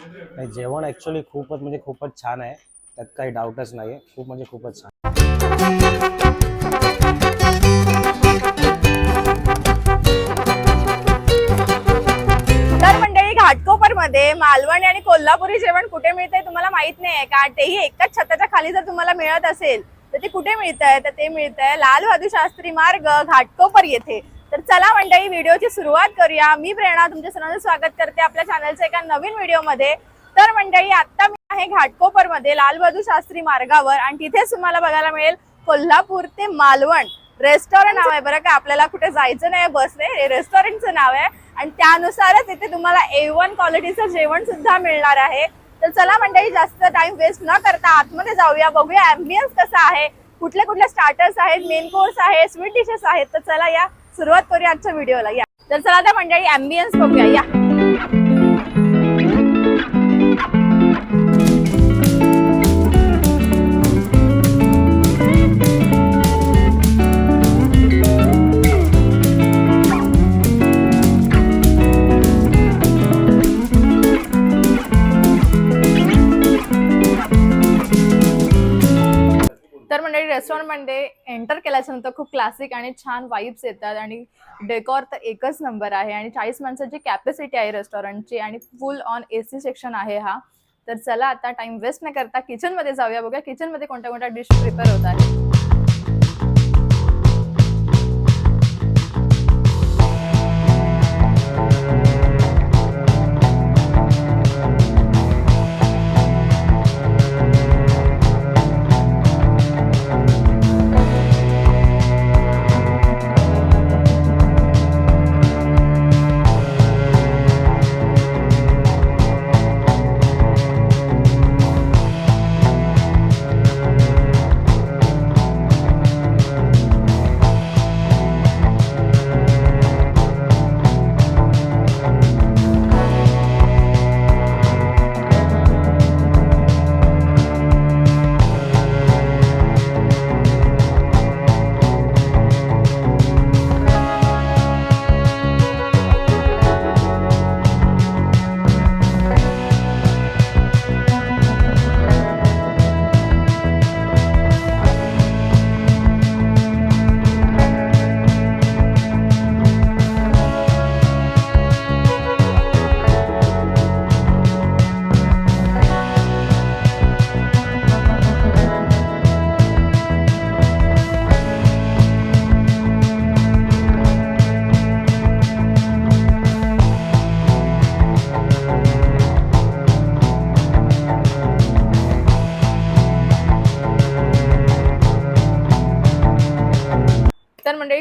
नाही जेवण ॲक्च्युली खूपच म्हणजे खूपच छान आहे. त्यात काही डाऊटच नाही आहे खूप म्हणजे खूपच छान. तर मंडळी घाटकोपरमध्ये मालवणी आणि कोल्हापुरी जेवण कुठे मिळतंय तुम्हाला माहीत नाही का? तेही एकाच छताच्या खाली जर तुम्हाला मिळत असेल तर ते कुठे मिळतंय? तर ते मिळतंय लाल बहादूर शास्त्री मार्ग घाटकोपर येथे. तर चला मंडळी व्हिडिओची सुरुवात करूया. मी प्रेरणा तुमच्या सर्वांचं स्वागत करते आपल्या चॅनलच्या एका नवीन व्हिडिओमध्ये. तर मंडळी आत्ता मी आहे घाटकोपरमध्ये लालबहादूर शास्त्री मार्गावर. आणि तिथेच तुम्हाला बघायला मिळेल कोल्हापूर ते मालवण. रेस्टॉरंट नाव आहे बरं का आपल्याला कुठे जायचं नाही बसने हे रेस्टॉरंटचं नाव आहे. आणि त्यानुसारच इथे तुम्हाला ए वन क्वालिटीचं जेवण सुद्धा मिळणार आहे. तर चला मंडळी जास्त टाइम वेस्ट न करता आतमध्ये जाऊया बघूया अँबियन्स कसा आहे. कुठले कुठले स्टार्टर्स आहेत मेन कोर्स आहे स्वीट डिशेस आहेत. तर चला या सुरुवात करूया आजच्या व्हिडिओला या. तर चला त्या मंडळी अँबियन्स बघूया. या. रेस्टॉरंटमध्ये एंटर केल्याच्यानंतर खूप क्लासिक आणि छान वाईब्स येतात आणि डेकॉर तर एकच नंबर आहे आणि चाळीस माणसाची कॅपॅसिटी आहे रेस्टॉरंटची आणि full on A C section आहे हा. तर चला आता टाइम वेस्ट न करता किचनमध्ये जाऊया. बघा किचनमध्ये कोणत्या कोणत्या डिश प्रिपेअर होत आहे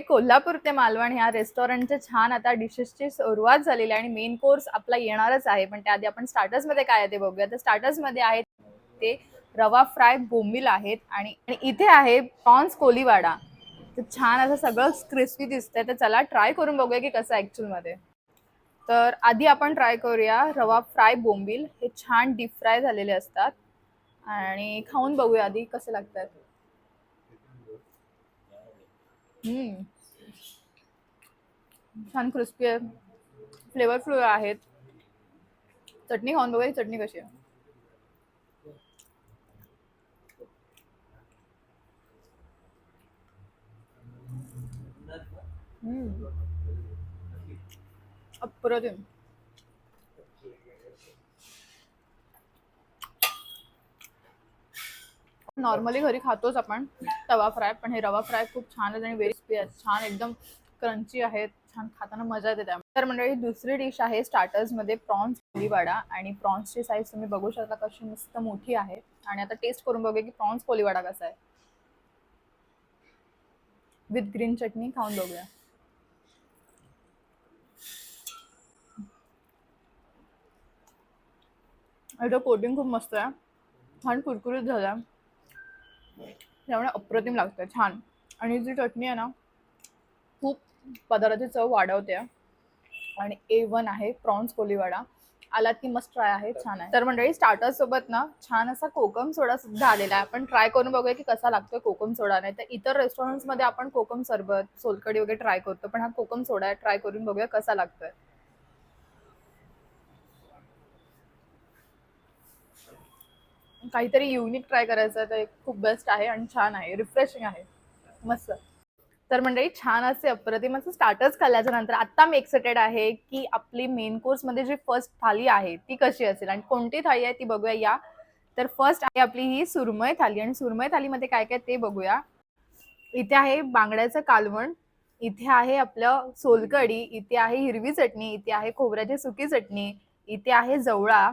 कोल्हापूर ते मालवण ह्या रेस्टॉरंटच्या छान आता डिशेसची सुरुवात झालेली आहे आणि मेन कोर्स आपला येणारच आहे. पण त्याआधी आपण स्टार्टर्समध्ये काय आहे ते बघूया. तर स्टार्टर्समध्ये आहेत ते रवा फ्राय बोंबील आहेत आणि इथे आहे प्रॉन्स कोलीवाडा. तर छान असं सगळं क्रिस्पी दिसतंय. तर चला ट्राय करून बघूया की कसं ऍक्च्युअलमध्ये. तर आधी आपण ट्राय करूया रवा फ्राय बोंबील. हे छान डीप फ्राय झालेले असतात. आणि खाऊन बघूया आधी कसे लागतात. छान क्रिस्पी आहे फ्लेवरफुल आहेत. चटणी खाऊन बघा चटणी कशी आहे? अप्रतिम. नॉर्मली घरी खातोच आपण तवा फ्राय पण हे रवा फ्राय खूप छान आहेत आणि वेरी छान एकदम क्रंची आहेत छान खाताना मजा येते त्यामुळे तर मंडळी दुसरी डिश आहे स्टार्टर्समध्ये प्रॉन्स कोलीवाडा आणि प्रॉन्सची साईज तुम्ही बघू शकता कशी मस्त मोठी आहे. आणि आता टेस्ट करून बघूया की प्रॉन्स कोलीवाडा कसा आहे. विथ ग्रीन चटणी खाऊन बघूया. याचं कोटिंग खूप मस्त आहे. छान कुरकुरीत झाला त्यामुळे अप्रतिम लागतं छान. आणि जी चटणी आहे ना पदार्थाची चव वाढवते. आणि ए वन आहे प्रॉन्स कोलीवाडा आलात की मस्त ट्राय आहे छान आहे. तर मंडळी स्टार्टर सोबत ना छान असा कोकम सोडा सुद्धा आलेला आहे. आपण ट्राय करून बघूया की कसा लागतोय कोकम सोडा नाही. तर इतर रेस्टॉरंट्समध्ये आपण कोकम सरबत सोलकडी वगैरे ट्राय करतो. पण हा कोकम सोडा आहे ट्राय करून बघूया कसा लागतोय. काहीतरी युनिक ट्राय करायचं आहे तर खूप बेस्ट आहे आणि छान आहे. रिफ्रेशिंग आहे. मस्त. तर मंडळी छान असे अप्रतिम असं स्टार्टर्स खाल्ल्याच्या नंतर आता मी एक्सायटेड आहे की आपली मेन कोर्समध्ये जी फर्स्ट थाली आहे ती कशी असेल आणि कोणती थाळी आहे ती बघूया या. तर फर्स्ट आहे आपली ही सुरमय थाली आणि सुरमय थालीमध्ये काय काय ते बघूया. इथे आहे बांगड्याचं कालवण इथे आहे आपलं सोलकढी इथे आहे हिरवी चटणी इथे आहे खोबऱ्याची सुकी चटणी इथे आहे जवळा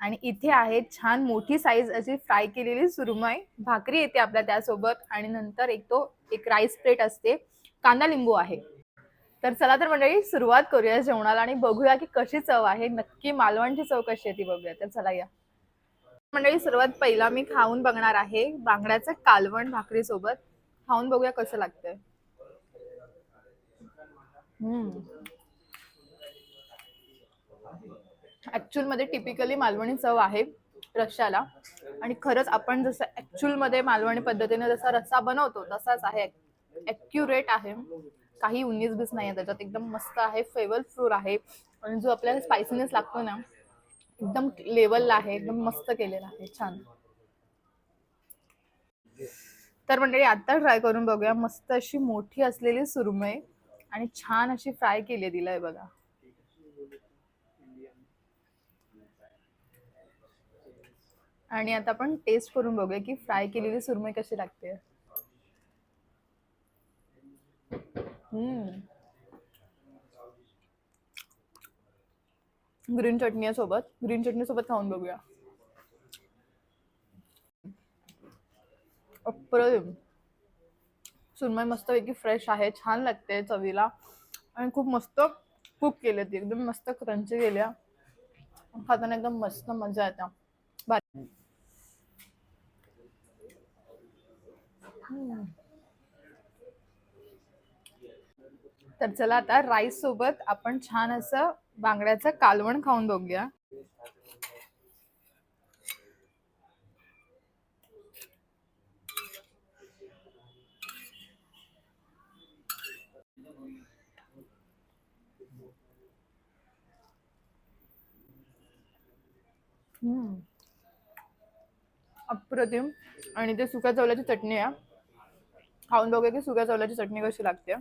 आणि इथे आहे छान मोठी साईज अशी फ्राय केलेली सुरमई. भाकरी येते आपल्या त्यासोबत आणि नंतर एक तो एक राईस प्लेट असते. कांदा लिंबू आहे. तर चला तर मंडळी सुरुवात करूया जेवणाला आणि बघूया की कशी चव आहे. नक्की मालवणची चव कशी आहे ती बघूया. तर चला या. मंडळी सर्वात पहिला मी खाऊन बघणार आहे बांगड्याचं कालवण भाकरी सोबत. खाऊन बघूया कसं लागतंय. हम्म. ऍक्च्युअलमध्ये टिपिकली मालवणी चव आहे रश्श्याला आणि खरंच आपण जसं ऍक्च्युअलमध्ये मालवणी पद्धतीने जसा रस्सा बनवतो तसाच आहे. ॲक्युरेट आहे. काही उन्नीस बीस नाही आहे त्याच्यात. एकदम मस्त आहे. फ्लेवरफुल आहे. आणि जो आपल्याला स्पायसीनेस लागतो ना एकदम लेवलला आहे. एकदम मस्त केलेला आहे. छान. तर मंडळी आता ट्राय करून बघूया. मस्त अशी मोठी असलेली सुरमई आणि छान अशी फ्राय केली दिलं आहे बघा. आणि आता आपण टेस्ट करून बघूया की फ्राय केलेली सुरमई कशी लागते. ग्रीन चटणी सोबत ग्रीन चटणी सोबत खाऊन बघूया. अप्रतिम. सुरमई मस्तपैकी फ्रेश आहे छान लागते चवीला. आणि खूप मस्त कुक केले ती एकदम मस्त क्रंची केल्या. खाताना एकदम मस्त मजा येते भारी. तर चला आता राईस सोबत आपण छान असं बांगड्याचं कालवण खाऊन बघूया. अप्रतिम. आणि ते सुक्या चवल्याची चटणी आहे. खाऊन बघूया की सुक्या चवल्याची चटणी कशी लागते.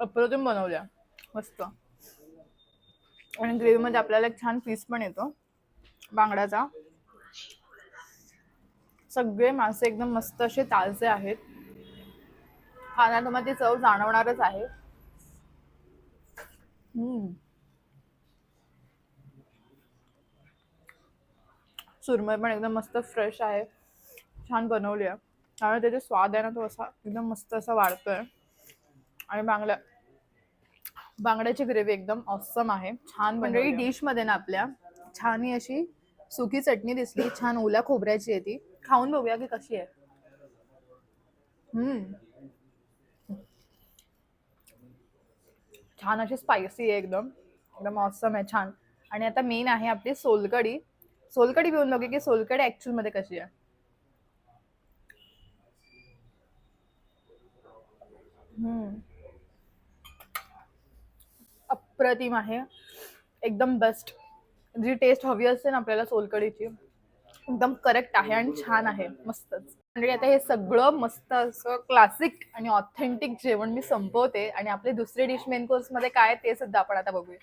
अप्रतिम बनवल्या. मस्त. आणि ग्रेव्ही मध्ये आपल्याला एक छान पीस पण येतो. बांगड्याचा. सगळे मासे एकदम मस्त असे ताजे आहेत. खाण्यात तुम्हाला ती चव जाणवणारच आहे. हम्म. सुरमई पण एकदम मस्त फ्रेश आहे. छान बनवली आहे त्यामुळे त्याचे स्वाद आहे ना तो असा एकदम मस्त असा वाढतोय. आणि बांगड्या बांगड्याची ग्रेव्ही एकदम ऑसम आहे. छान बनवली डिशमध्ये ना आपल्या छान ही अशी सुकी चटणी दिसली छान ओल्या खोबऱ्याची आहे ती. खाऊन बघूया की कशी आहे. हम्म. छान अशी स्पायसी आहे एकदम. एकदम ऑसम आहे छान. आणि आता मेन आहे आपली सोलकडी सोलकडी घेऊन बघे की सोलकडी ऍक्च्युअलमध्ये कशी आहे. हम्म. अप्रतिम आहे. एकदम बेस्ट जी टेस्ट हवी असते ना आपल्याला सोलकडीची एकदम करेक्ट आहे आणि छान आहे. मस्तच. म्हणजे आता हे सगळं मस्त असं क्लासिक आणि ऑथेंटिक जेवण मी संपवते आणि आपले दुसरी डिश मेन कोर्समध्ये काय ते सुद्धा आपण आता बघूया.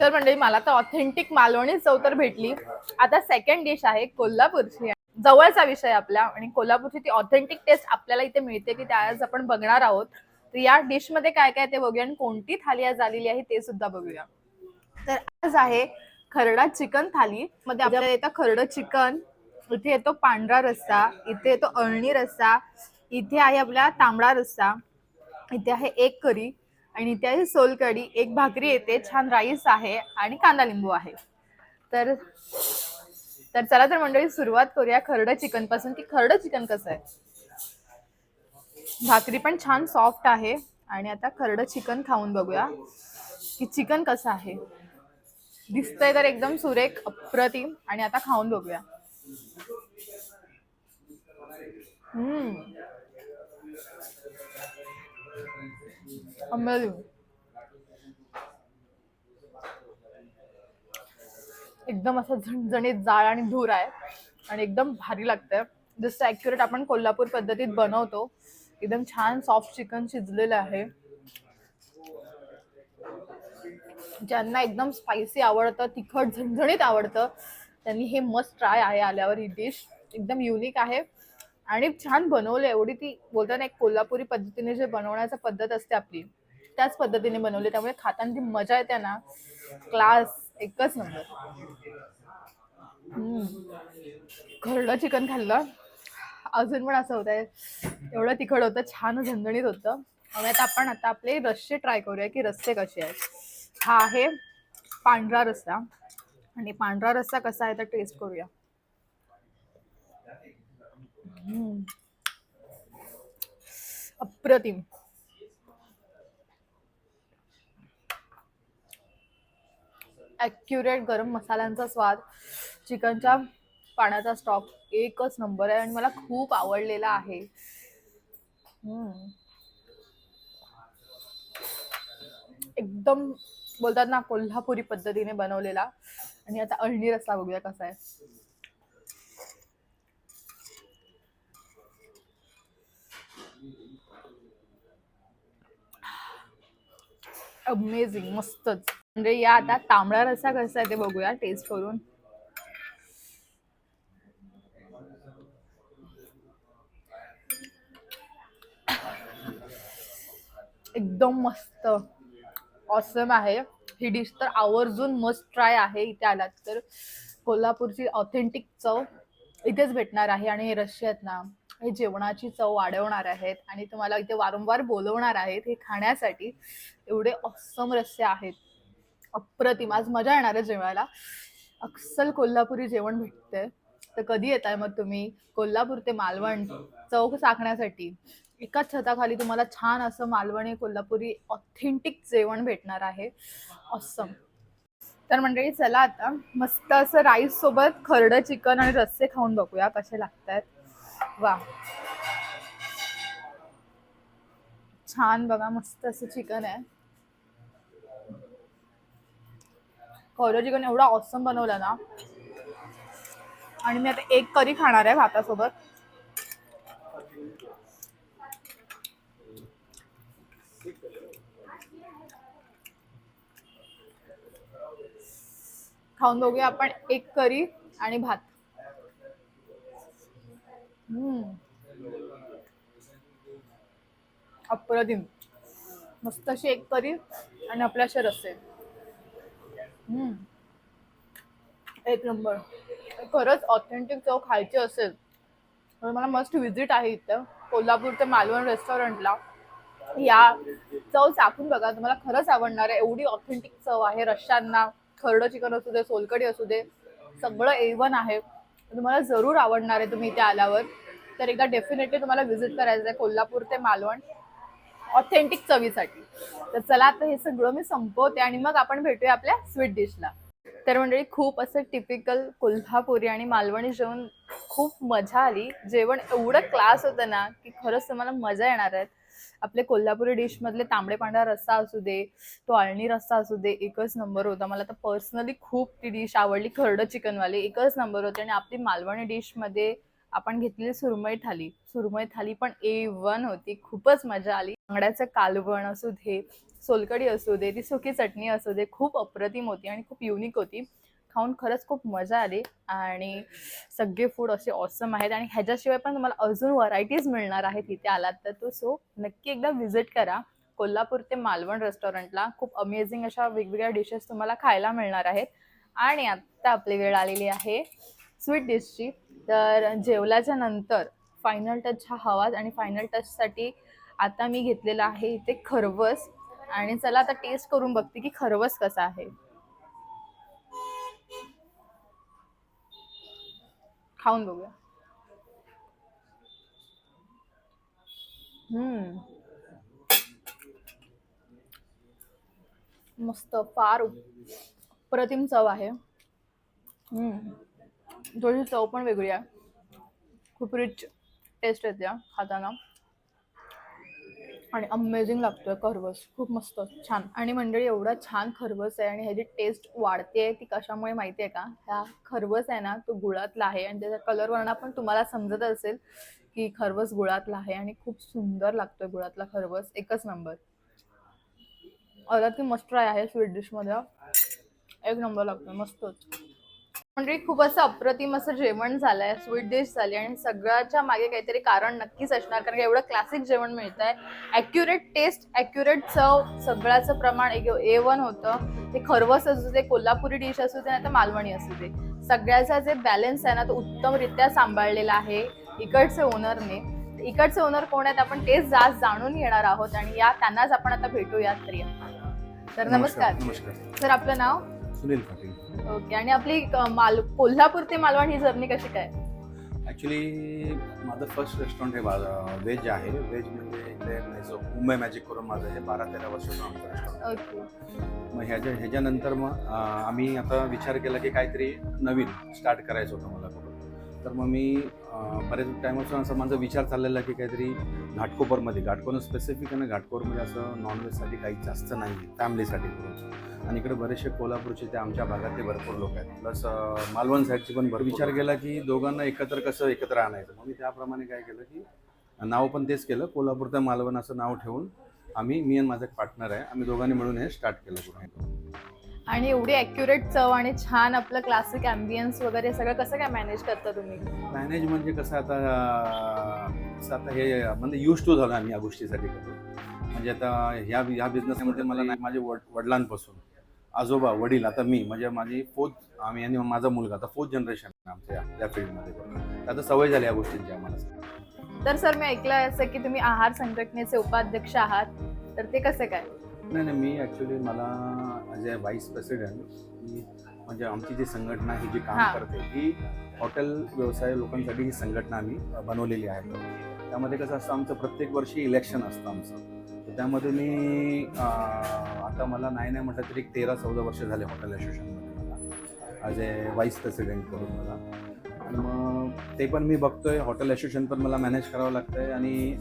तर म्हणजे मला तर ऑथेंटिक मालवणी चव तर भेटली. आता सेकंड डिश आहे कोल्हापूरची. जवळचा विषय आपला आणि कोल्हापूरची ती ऑथेंटिक टेस्ट आपल्याला इथे मिळते की त्या आज आपण बघणार आहोत. तर या डिशमध्ये काय काय ते बघूया आणि कोणती थाली आज आलेली आहे ते सुद्धा बघूया. तर आज आहे खरडा चिकन थाली. मध्ये आपल्याला येतं खरडं चिकन इथे येतो पांढरा रस्सा इथे येतो अळणी रस्सा इथे आहे आपला तांबडा रस्सा इथे आहे एक करी. आणि इथे आहे सोलकढी एक भाकरी येते छान राईस आहे आणि कांदा लिंबू आहे. तर तर चला तर मंडळी सुरुवात करूया खरडं चिकनपासून. की खरडं चिकन कसं आहे? भाकरी पण छान सॉफ्ट आहे. आणि आता खरडं चिकन खाऊन बघूया की चिकन कसं आहे. दिसतंय तर एकदम सुरेख अप्रतिम. आणि आता खाऊन बघूया. हम्म. अमेझिंग एकदम असं झणझणीत जाळ आणि धूर आहे. आणि एकदम भारी लागतंय. जसं ॲक्युरेट आपण कोल्हापूर पद्धतीत बनवतो. एकदम छान सॉफ्ट चिकन शिजलेलं आहे. ज्यांना एकदम स्पायसी आवडतं तिखट झणझणीत आवडतं त्यांनी हे मस्त ट्राय आहे आल्यावर ही डिश एकदम युनिक आहे. आणि छान बनवलं एवढी ती बोलताना एक कोल्हापुरी पद्धतीने जे बनवण्याचा पद्धत असते आपली त्याच पद्धतीने बनवली. त्यामुळे खाताना जी मजा येते ना क्लास एकच नंबर खरडं चिकन खाल्लं. अजून पण असं होत आहे एवढं तिखट होतं छान झणझणीत होतं. आणि आता आपण आता आपले रस्से ट्राय करूया की रस्से कसे आहेत. हा आहे पांढरा रस्सा. आणि पांढरा रस्सा कसा आहे तर टेस्ट करूया. अप्रतिम. ॲक्युरेट गरम मसाल्यांचा स्वाद चिकनच्या पाण्याचा स्टॉक एकच नंबर आहे आणि मला खूप आवडलेला आहे. एकदम बोलतात ना कोल्हापुरी पद्धतीने बनवलेला. आणि आता अळणी रस्सा बघूया कसा आहे. अमेझिंग मस्तच. म्हणजे या आता तांबडा रस्सा कसा आहे ते बघूया टेस्ट करून. एकदम मस्त. ऑसम आहे. ही डिश तर आवर्जून मस्ट ट्राय आहे इथे आलात तर. कोल्हापूरची ऑथेंटिक चव इथेच भेटणार आहे आणि हे रश्से आहेत ना हे जेवणाची चव वाढवणार आहेत आणि तुम्हाला इथे वारंवार बोलवणार आहेत हे खाण्यासाठी. एवढे ऑसम रस्से आहेत. अप्रतिम. आज मजा येणार आहे जेवायला. अक्सल कोल्हापुरी जेवण भेटते तर कधी येत आहे मग तुम्ही? कोल्हापूर ते मालवण चौक चाखण्यासाठी एकाच छताखाली तुम्हाला छान असं मालवणी कोल्हापुरी ऑथेंटिक जेवण भेटणार आहे. ऑसम तर मंडळी चला आता मस्त असं राईस सोबत खरडं चिकन आणि रस्से खाऊन बघूया कसे लागतात वा. छान बघा मस्त असं चिकन आहे. खरं चिकन एवढा ऑसम बनवलं ना. आणि मी आता एक करी खाणार आहे भातासोबत. खाऊन बघूया आपण एक करी आणि भात. हम्म. अप्रतिम. मस्त अशी एक करी आणि आपल्या असे रस्से एक नंबर. खरंच ऑथेंटिक चव खायची असेल तर मला मस्ट व्हिजिट आहे इथं. कोल्हापूर ते मालवण रेस्टॉरंटला या चव चाकून बघा तुम्हाला खरंच आवडणार आहे. एवढी ऑथेंटिक चव आहे. रश्श्यांना खरडं चिकन असू दे सोलकडी असू दे सगळं एवन आहे. तुम्हाला जरूर आवडणार आहे तुम्ही इथे आल्यावर. तर एकदा डेफिनेटली तुम्हाला व्हिजिट करायचं आहे कोल्हापूर ते मालवण. ऑथेंटिक चवीसाठी. तर चला आता हे सगळं मी संपवते आणि मग आपण भेटूया आपल्या स्वीट डिशला तर मंडळी खूप असं टिपिकल कोल्हापुरी आणि मालवणी जेवण खूप मजा आली. जेवण एवढं क्लास होतं ना की खरंच तुम्हाला मजा येणार आहे. आपले कोल्हापुरी डिशमधले तांबडे पांढरा रस्सा असू दे तो अळणी रस्सा असू दे एकच नंबर होता. मला तर पर्सनली खूप ती डिश आवडली खरडं चिकनवाली एकच नंबर होते. आणि आपली मालवणी डिशमध्ये आपण घेतलेली सुरमई थाली. सुरमई थाली पण ए वन होती. खूपच मजा आली. बांगड्याचं कालवण असू दे सोलकडी असू दे ती सुकी चटणी असू दे खूप अप्रतिम होती आणि खूप युनिक होती. खाऊन खरंच खूप मजा आली आणि सगळे फूड असे ऑसम आहेत आणि ह्याच्याशिवाय पण तुम्हाला अजून व्हरायटीज मिळणार आहेत इथे आलात तर तो सो नक्की एकदा व्हिजिट करा. कोल्हापूर ते मालवण रेस्टॉरंटला खूप अमेझिंग अशा वेगवेगळ्या डिशेस तुम्हाला खायला मिळणार आहेत. आणि आत्ता आपली वेळ आलेली आहे स्वीट डिशची तर जेवल्याच्या नंतर फायनल टच हा हवाच आणि फायनल टचसाठी आता मी घेतलेला आहे इथे खरवस. आणि चला आता टेस्ट करून बघते की खरवस कसा आहे. खाऊन बघूया. हम्म. मस्त फार प्रतिम चव आहे. थोडीशी थोडी चव पण वेगळी आहे. खूप रिच टेस्ट येते खाताना. आणि अमेझिंग लागतोय खरवस. खूप मस्त छान. आणि मंडळी एवढा छान खरवस आहे आणि ह्याची टेस्ट वाढते ती कशामुळे माहिती आहे का? ह्या खरवस आहे ना तो गुळातला आहे. आणि त्याच्या कलरवरनं पण तुम्हाला समजत असेल की खरवस गुळातला आहे आणि खूप सुंदर लागतोय गुळातला खरवस. एकच नंबर अर्धात मस्त ट्राय आहे स्वीट डिशमध्ये एक नंबर लागतोय मस्तच. म्हणजे खूप असं अप्रतिम असं जेवण झालंय स्वीट डिश झाली आणि सगळ्याच्या मागे काहीतरी कारण नक्कीच असणार कारण का एवढं क्लासिक जेवण मिळत आहे ॲक्युरेट टेस्ट ॲक्युरेट चव सगळ्याचं प्रमाण ए वन होतं. ते खरवस असू दे कोल्हापुरी डिश असू दे नाही तर मालवणी असू दे. सगळ्याचा जे बॅलन्स आहे ना तो उत्तमरित्या सांभाळलेला आहे इकडचे ओनरने इकडचे ओनर कोण आहेत आपण तेच जास्त जाणून घेणार आहोत आणि या त्यांनाच आपण आता भेटूयात तर नमस्कार. सर आपलं नाव? सुनील पाटील. ओके आणि आपली माल कोल्हापूर ते मालवण ही जर्नी कशी काय? ॲक्च्युली माझं फर्स्ट रेस्टॉरंट हे व्हेज आहे. व्हेज म्हणजे इकडे मैसो- मुंबई मॅजिक करून माझं हे बारा तेरा वर्षाचं आमचं रेस्टॉरंट ओके. मग ह्याच्या ह्याच्यानंतर मग अं, आम्ही आता विचार केला की काहीतरी नवीन स्टार्ट करायचं होतं मला. तर मग मी बऱ्याच बरेच असं माझा विचार चाललेला की काहीतरी घाटकोपरमध्ये घाटकोपर स्पेसिफिक आहे ना असं नॉनव्हेजसाठी काही जास्त नाही आहे फॅमिलीसाठी करून. आणि इकडे बरेचसे कोल्हापूरचे ते आमच्या भागातले भरपूर लोक आहेत. प्लस मालवण साईडचे पण भरपूर विचार केला की दोघांना एकत्र कसं एकत्र आणायचं. मग मी त्याप्रमाणे काय केलं की नाव पण तेच केलं कोल्हापूर तर मालवण असं नाव ठेवून आम्ही मी आणि माझा पार्टनर आहे आम्ही दोघांनी मिळून हे स्टार्ट केलं पूर्ण आणि एवढी ॲक्युरेट चव आणि छान आपलं क्लासिक अँबियन्स वगैरे सगळं कसं काय मॅनेज करता तुम्ही? मॅनेज म्हणजे कसं आता कसं आता हे म्हणजे युज टू झालं आम्ही या गोष्टीसाठी. करतो म्हणजे आता ह्या ह्या बिझनेसमध्ये मला नाही माझे वड वडिलांपासून आजोबा वडील आता मी म्हणजे माझी फोर्थ आम्ही आणि माझा मुलगा आता फोर्थ जनरेशन आमच्या या फील्डमध्ये आता सवय झाली या गोष्टींची आम्हाला. तर सर मी ऐकलं असं की तुम्ही आहार संघटनेचे उपाध्यक्ष आहात. तर ते कसे काय? नाही नाही मी ॲक्च्युली मला ॲज अ व्हाईस प्रेसिडेंट ही म्हणजे आमची जी संघटना ही जी काम. करते ही हॉटेल व्यवसाय लोकांसाठी ही संघटना आम्ही बनवलेली आहे. त्यामध्ये कसं असतं आमचं प्रत्येक वर्षी इलेक्शन असतं आमचं. तर त्यामध्ये मी आता मला नाही नाही म्हटलं तरी एक तेरा चौदा वर्ष झाले हॉटेल असोसिएशनमध्ये मला ॲज अ व्हाईस प्रेसिडेंट करून मला. आणि मग ते पण मी बघतोय हॉटेल असोसिएशन पण मला मॅनेज करावं लागतंय आणि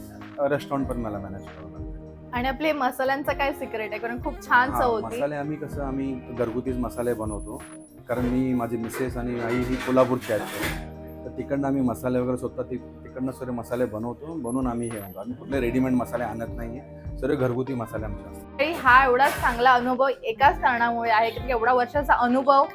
रेस्टॉरंट पण मला मॅनेज करावं लागतं आणि आपले मसाल्यांचं काय सिक्रेट आहे? कारण खूप छान हा, चव होती. मसाले आम्ही कसं आम्ही घरगुतीच मसाले बनवतो. कारण मी माझी मिसेस आणि आई ही कोल्हापूरची आहेत. तर तिकडनं आम्ही मसाले वगैरे स्वतः ति तिकडनं सर्व मसाले बनवतो. बनवून आम्ही हे आणतो. आम्ही कुठले रेडीमेड मसाले आणत नाही सर्व घरगुती मसाले आमचे असतात. हा एवढा चांगला अनुभव एकाच कारणामुळे आहे की एवढा वर्षाचा अनुभव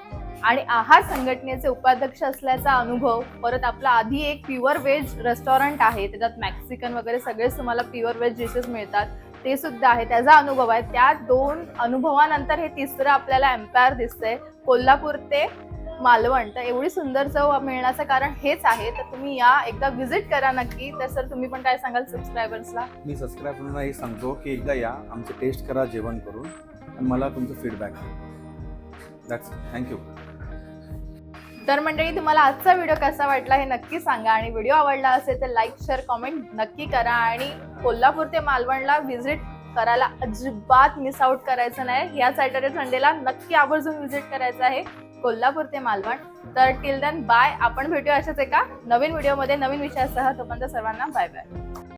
आणि आहार संघटनेचे उपाध्यक्ष असल्याचा अनुभव परत आपला आधी एक प्युअर व्हेज रेस्टॉरंट आहे त्याच्यात मॅक्सिकन वगैरे सगळेच तुम्हाला प्युअर व्हेज डिशेस मिळतात. ते सुद्धा आहे. त्याचा अनुभव आहे. त्या दोन अनुभवानंतर हे तिसरं आपल्याला एम्पायर दिसतंय. कोल्हापूर ते मालवण. तर एवढी सुंदर चव मिळण्याचं कारण हेच आहे. तर तुम्ही या एकदा व्हिजिट करा नक्की. तर सर तुम्ही पण काय सांगाल सबस्क्रायबर्सला मी सबस्क्रायबरना हे सांगतो की एकदा या. आमचं टेस्ट करा जेवण करून. आणि मला तुमचं फीडबॅक दॅट्स थँक्यू तर मंडळी तुम्हाला आजचा व्हिडिओ कसा वाटला हे नक्की सांगा. आणि व्हिडिओ आवडला असेल तर लाईक शेअर कॉमेंट नक्की करा. आणि कोल्हापूर ते मालवणला व्हिजिट करायला अजिबात मिस आउट करायचं नाही. या सॅटर्डे संडेला नक्की आवर्जून व्हिजिट करायचं आहे कोल्हापूर ते मालवण. तर टिल देन बाय आपण भेटूया अशाच एका नवीन व्हिडिओमध्ये नवीन विषयासह. तोपर्यंत सर्वांना बाय बाय